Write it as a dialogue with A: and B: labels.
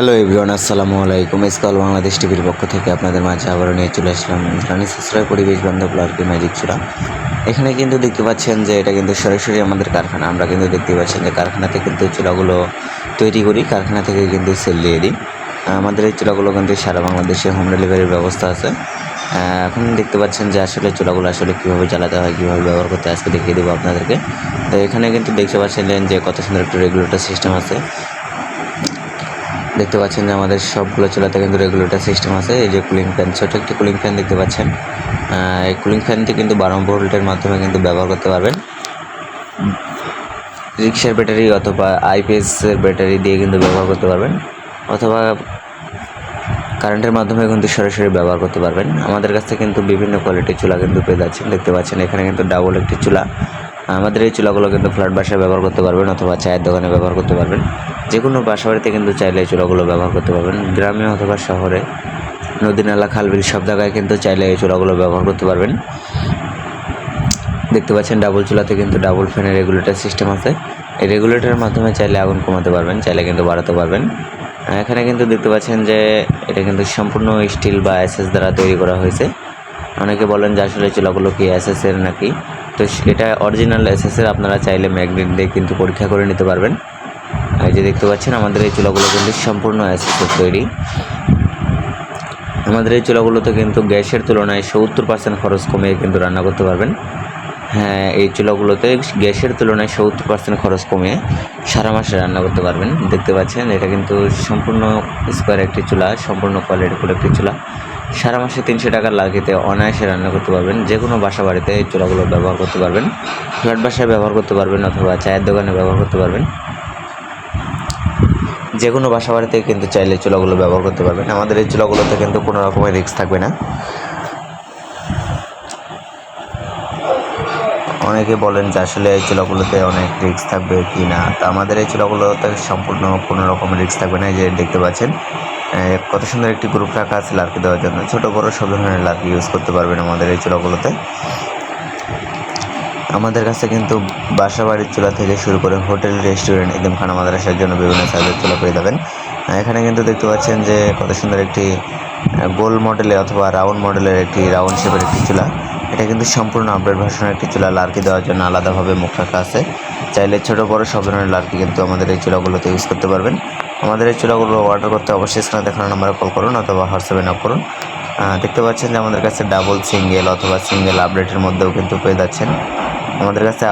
A: Hello everyone, আসসালামু আলাইকুম। Is equal Bangladesh টিভির পক্ষ থেকে আপনাদের মাঝে আবারও নিয়ে চলে আসলাম রানী সাশ্রয় পরিবেশ বান্ধব লার্কি ম্যাজিক চূড়া। এখানে কিন্তু দেখতে পাচ্ছেন যে এটা কিন্তু সরাসরি আমাদের কারখানা। আমরা কিন্তু দেখতে পাচ্ছেন যে কারখানাতে কিন্তু চূড়াগুলো তৈরি করি। কারখানা থেকে কিন্তু সেল দিয়ে দিই। আমাদের এই চূড়াগুলো কিন্তু সারা বাংলাদেশে হোম ডেলিভারির ব্যবস্থা আছে। এখন দেখতে পাচ্ছেন যে আসলে চূড়াগুলো আসলে কীভাবে জ্বালাতে হয়, কীভাবে ব্যবহার করতে আজকে দেখিয়ে দেবো আপনাদেরকে। তো এখানে কিন্তু দেখতে পাচ্ছিলেন যে কত সুন্দর একটা রেগুলেটর সিস্টেম আছে। দেখতে পাচ্ছেন যে আমাদের সবগুলো চুলাতে কিন্তু রেগুলেটর সিস্টেম আছে। এই যে কুলিং ফ্যান ছোটো একটি কুলিং ফ্যান দেখতে পাচ্ছেন। এই কুলিং ফ্যানটি কিন্তু বারো ভোল্টের মাধ্যমে কিন্তু ব্যবহার করতে পারবেন। রিক্সার ব্যাটারি অথবা আইপিএসের ব্যাটারি দিয়ে কিন্তু ব্যবহার করতে পারবেন। অথবা কারেন্টের মাধ্যমে কিন্তু সরাসরি ব্যবহার করতে পারবেন। আমাদের কাছে কিন্তু বিভিন্ন কোয়ালিটির চুলা কিন্তু পেয়ে যাচ্ছেন। দেখতে পাচ্ছেন, এখানে কিন্তু ডাবল একটি চুলা। আমাদের এই চুলাগুলো কিন্তু ফ্ল্যাট বাসায় ব্যবহার করতে পারবেন অথবা চায়ের দোকানে ব্যবহার করতে পারবেন। যে কোনো বাসাবাড়িতে কিন্তু চাইলে এই চুলাগুলো ব্যবহার করতে পারবেন। গ্রামে অথবা শহরে, নদী, নালা খালবিল সব জায়গায় কিন্তু চাইলে এই চুলাগুলো ব্যবহার করতে পারবেন। দেখতে পাচ্ছেন ডাবল চুলাতে কিন্তু ডাবল ফ্যানের রেগুলেটর সিস্টেম আছে। এই রেগুলেটরের মাধ্যমে চাইলে আগুন কমাতে পারবেন, চাইলে কিন্তু বাড়াতে পারবেন। এখানে কিন্তু দেখতে পাচ্ছেন যে এটা কিন্তু সম্পূর্ণ স্টিল বা এসএস দ্বারা তৈরি করা হয়েছে। অনেকে বলেন যে আসলে চুলাগুলো কি এর নাকি? তো এটা অরিজিনাল এর আপনারা চাইলে ম্যাগনেট দিয়ে কিন্তু পরীক্ষা করে নিতে পারবেন। এই যে দেখতে পাচ্ছেন, আমাদের এই চুলাগুলো কিন্তু সম্পূর্ণ এর তৈরি। আমাদের এই চুলাগুলোতে কিন্তু গ্যাসের তুলনায় সত্তর পার্সেন্ট খরচ কমিয়ে কিন্তু রান্না করতে পারবেন। হ্যাঁ এই চুলাগুলোতে গ্যাসের তুলনায় সত্তর পার্সেন্ট খরচ কমিয়ে সারা মাসে রান্না করতে পারবেন। দেখতে পাচ্ছেন, এটা কিন্তু সম্পূর্ণ স্কোয়ার একটি চুলা, সম্পূর্ণ কোয়ালিটিফুল একটি চুলা। সারা মাসে তিনশো টাকার লাগিতে অনায়াসে রান্না করতে পারবেন। যে কোনো বাসা বাড়িতে এই চুলাগুলো ব্যবহার করতে পারবেন। ফ্ল্যাট বাসায় ব্যবহার করতে পারবেন অথবা চায়ের দোকানে ব্যবহার করতে পারবেন। যে কোনো বাসা বাড়িতে কিন্তু চাইলে চুলাগুলো ব্যবহার করতে পারবেন। আমাদের এই চুলাগুলোতে কিন্তু কোনো রকমের রিস্ক থাকবে না। অনেকে বলেন যে আসলে এই চুলাগুলোতে অনেক রিস্ক থাকবে কি না। তা আমাদের এই চুলাগুলোতে সম্পূর্ণ কোনো রকমের রিস্ক থাকবে না যে দেখতে পাচ্ছেন। কত সুন্দর একটি গ্রুপ রাখা আছে লার্কি দেওয়ার জন্য। ছোটো, বড়ো সব ধরনের লার্কি ইউজ করতে পারবেন আমাদের এই চুলাগুলোতে। আমাদের কাছে কিন্তু বাসা বাড়ির চুলা থেকে শুরু করে হোটেল, রেস্টুরেন্ট একদম খানা মাদ্রাসার জন্য বিভিন্ন সাইজের চুলা পেয়ে যাবেন। এখানে কিন্তু দেখতে পাচ্ছেন যে কত সুন্দর একটি গোল মডেলে অথবা রাউন্ড মডেলের একটি, রাউন্ড শেপের একটি চুলা। এটা কিন্তু সম্পূর্ণ আপডেট ভার্সনের একটি চুলা। লার্কি দেওয়ার জন্য আলাদাভাবে মুখ রাখা আছে। চাইলে ছোটো, বড়ো সব ধরনের লার্কি কিন্তু আমাদের এই চুলাগুলোতে ইউজ করতে পারবেন। আমাদের এই চুলাগুলো অর্ডার করতে অবশ্যই স্ক্রিনে দেখানো নাম্বারে কল করুন অথবা হোয়াটসঅ্যাপে নক করুন। দেখতে পাচ্ছেন যে আমাদের কাছে ডাবল সিঙ্গেল অথবা সিঙ্গেল আপডেটের মধ্যেও কিন্তু পেয়ে যাচ্ছেন। আমাদের কাছে